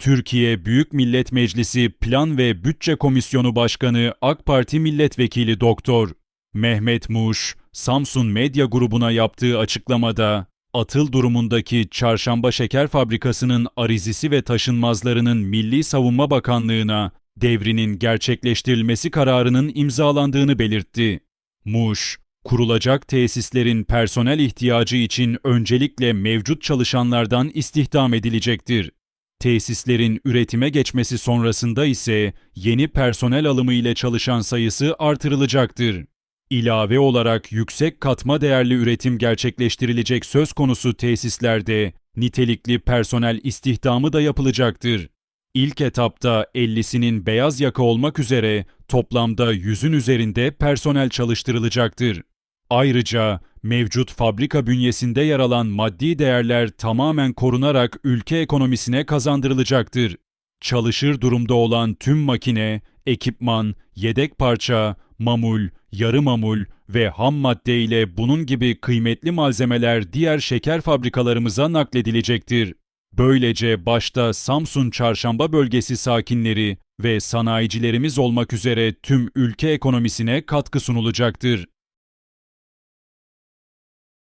Türkiye Büyük Millet Meclisi Plan ve Bütçe Komisyonu Başkanı AK Parti Milletvekili Doktor Mehmet Muş, Samsun Medya Grubu'na yaptığı açıklamada atıl durumundaki Çarşamba Şeker Fabrikası'nın arizisi ve taşınmazlarının Milli Savunma Bakanlığı'na devrinin gerçekleştirilmesi kararının imzalandığını belirtti. Muş, kurulacak tesislerin personel ihtiyacı için öncelikle mevcut çalışanlardan istihdam edilecektir. Tesislerin üretime geçmesi sonrasında ise yeni personel alımı ile çalışan sayısı artırılacaktır. İlave olarak yüksek katma değerli üretim gerçekleştirilecek söz konusu tesislerde nitelikli personel istihdamı da yapılacaktır. İlk etapta 50'sinin beyaz yaka olmak üzere toplamda 100'ün üzerinde personel çalıştırılacaktır. Ayrıca mevcut fabrika bünyesinde yer alan maddi değerler tamamen korunarak ülke ekonomisine kazandırılacaktır. Çalışır durumda olan tüm makine, ekipman, yedek parça, mamul, yarı mamul ve ham madde ile bunun gibi kıymetli malzemeler diğer şeker fabrikalarımıza nakledilecektir. Böylece başta Samsun Çarşamba bölgesi sakinleri ve sanayicilerimiz olmak üzere tüm ülke ekonomisine katkı sunulacaktır.